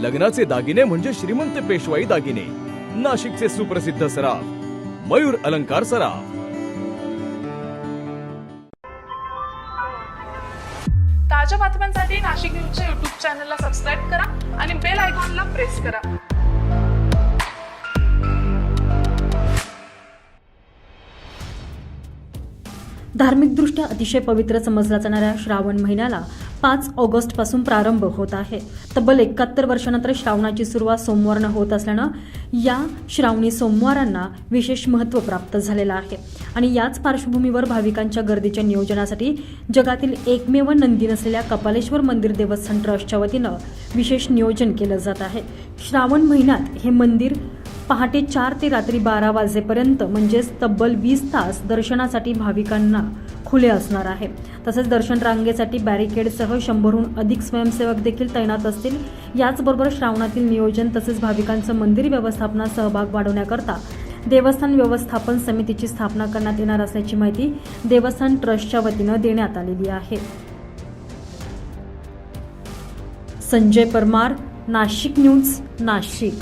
लग्नाचे दागिने म्हणजे श्रीमंत पेशवाई दागिने. नाशिकचे सुप्रसिद्ध सराफ मयूर अलंकार सराफ. ताज्या बातम्यांसाठी नाशिक न्यूजच्या युट्यूब चॅनलला सबस्क्राईब करा आणि बेल आयकॉनला प्रेस करा. धार्मिकदृष्ट्या अतिशय पवित्र समजला जाणाऱ्या श्रावण महिन्याला पाच ऑगस्टपासून प्रारंभ होत आहे. तब्बल एकाहत्तर वर्षानंतर श्रावणाची सुरुवात सोमवारनं होत असल्यानं या श्रावणी सोमवारांना विशेष महत्त्व प्राप्त झालेलं आहे. आणि याच पार्श्वभूमीवर भाविकांच्या गर्दीच्या नियोजनासाठी जगातील एकमेव नंदी नसलेल्या कपालेश्वर मंदिर देवस्थान ट्रस्टच्या वतीनं विशेष नियोजन केलं जात आहे. श्रावण महिन्यात हे मंदिर पहाटे चार ते रात्री बारा वाजेपर्यंत म्हणजेच तब्बल वीस तास दर्शनासाठी भाविकांना खुले असणार आहे. तसेच दर्शन रांगेसाठी बॅरिकेडसह शंभरहून अधिक स्वयंसेवक देखील तैनात असतील. याचबरोबर श्रावणातील नियोजन तसेच भाविकांचं मंदिर व्यवस्थापनात सहभाग वाढवण्याकरता देवस्थान व्यवस्थापन समितीची स्थापना करण्यात येणार असल्याची माहिती देवस्थान ट्रस्टच्या वतीनं देण्यात आलेली आहे. संजय परमार नाशिक न्यूज नाशिक.